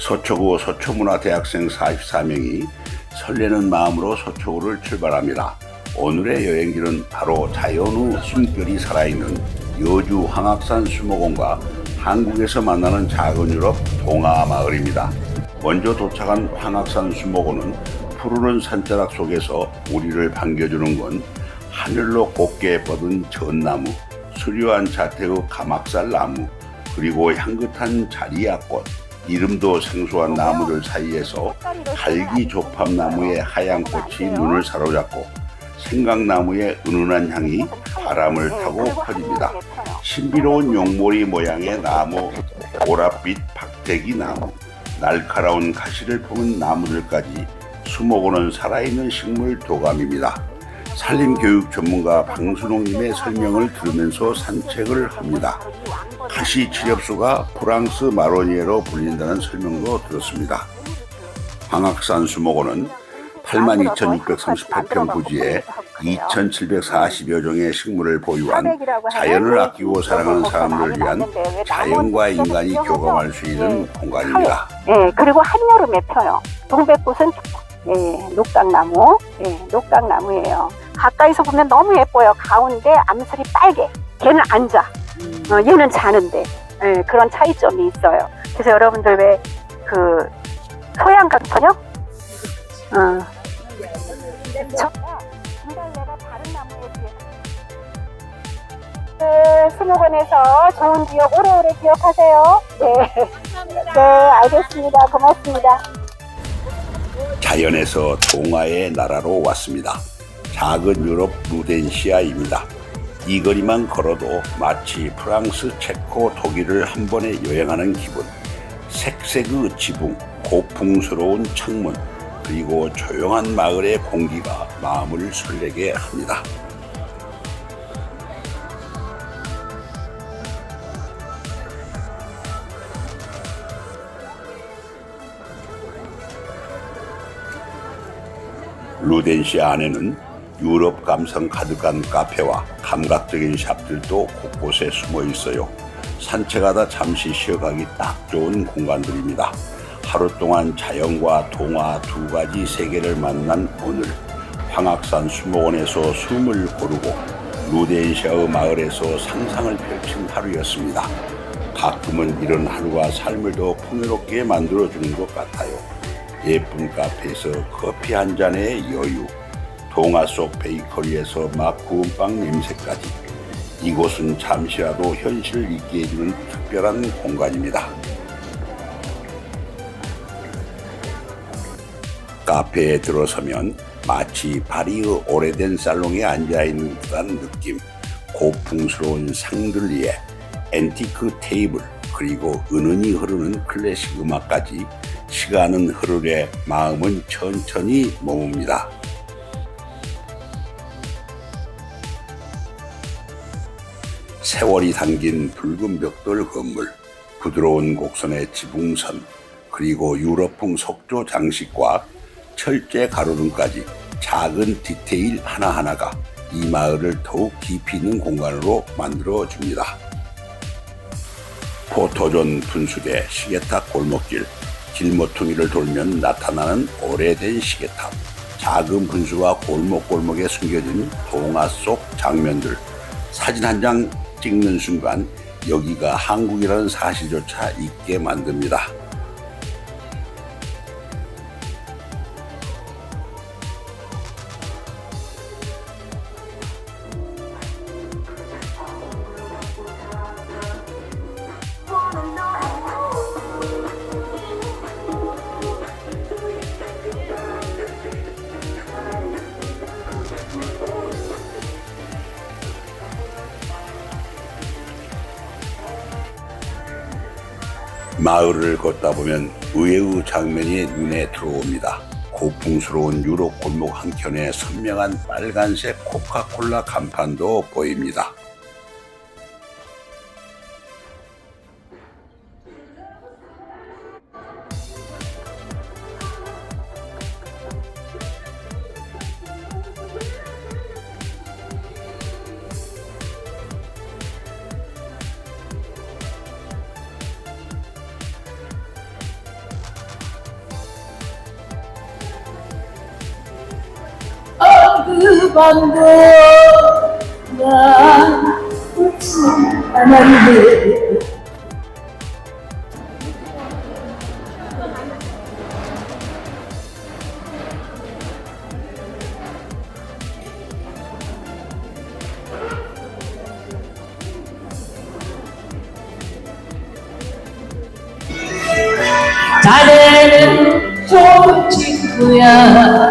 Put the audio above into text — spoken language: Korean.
서초구 서초문화대학생 44명이 설레는 마음으로 서초구를 출발합니다. 오늘의 여행지는 바로 자연의 숨결이 살아있는 여주 황악산 수목원과 한국에서 만나는 작은 유럽 동아 마을입니다. 먼저 도착한 황악산 수목원은 푸르른 산자락 속에서 우리를 반겨주는 건 하늘로 곱게 뻗은 전나무, 수려한 자태의 가막살 나무, 그리고 향긋한 자리아꽃, 이름도 생소한 나무들 사이에서 갈기조팝나무의 하얀 꽃이 눈을 사로잡고 생강나무의 은은한 향이 바람을 타고 퍼집니다. 신비로운 용모리 모양의 나무, 보랏빛 박대기 나무, 날카로운 가시를 품은 나무들까지 수목원은 살아있는 식물 도감입니다. 산림교육 전문가 방순홍님의 설명을 들으면서 산책을 합니다. 가시 치렵수가 프랑스 마로니에로 불린다는 설명도 들었습니다. 황악산 수목원은 82,638평 부지에 2,740여 종의 식물을 보유한 자연을 아끼고 사랑하는 사람들을 위한 자연과 인간이 교감할 수 있는 공간입니다. 예, 그리고 한여름에 펴요. 동백꽃은 예, 녹각나무, 예, 녹각나무예요. 가까이서 보면 너무 예뻐요. 가운데 암술이 빨개. 걔는 앉아. 어, 얘는 자는데. 예, 그런 차이점이 있어요. 그래서 여러분들 왜 그 소양강천요? 어. 저, 진달래가 다른 나무에 비해 네, 수목원에서 좋은 기억 오래오래 기억하세요. 네. 네, 알겠습니다. 고맙습니다. 자연에서 동화의 나라로 왔습니다. 작은 유럽 루덴시아입니다. 이 거리만 걸어도 마치 프랑스, 체코, 독일을 한 번에 여행하는 기분. 색색의 지붕, 고풍스러운 창문, 그리고 조용한 마을의 공기가 마음을 설레게 합니다. 루덴시아 안에는 유럽 감성 가득한 카페와 감각적인 샵들도 곳곳에 숨어 있어요. 산책하다 잠시 쉬어가기 딱 좋은 공간들입니다. 하루 동안 자연과 동화 두 가지 세계를 만난 오늘 황악산 수목원에서 숨을 고르고 루덴시아의 마을에서 상상을 펼친 하루였습니다. 가끔은 이런 하루가 삶을 더 풍요롭게 만들어주는 것 같아요. 예쁜 카페에서 커피 한 잔의 여유, 동화 속 베이커리에서 막 구운 빵 냄새까지 이곳은 잠시라도 현실을 잊게 해주는 특별한 공간입니다. 카페에 들어서면 마치 파리의 오래된 살롱에 앉아있는 듯한 느낌, 고풍스러운 상들 위에 앤티크 테이블, 그리고 은은히 흐르는 클래식 음악까지 시간은 흐르되 마음은 천천히 머뭅니다. 세월이 담긴 붉은 벽돌 건물, 부드러운 곡선의 지붕선, 그리고 유럽풍 석조 장식과 철제 가로등까지 작은 디테일 하나하나가 이 마을을 더욱 깊이 있는 공간으로 만들어 줍니다. 포토존 분수대 시계탑 골목길, 길모퉁이를 돌면 나타나는 오래된 시계탑, 작은 분수와 골목골목에 숨겨진 동화 속 장면들, 사진 한 장 찍는 순간 여기가 한국이라는 사실조차 잊게 만듭니다. 마을을 걷다 보면 의외의 장면이 눈에 들어옵니다. 고풍스러운 유럽 골목 한켠에 선명한 빨간색 코카콜라 간판도 보입니다. 그 밤도 나 웃지 않았네 자네는 좋은 친구야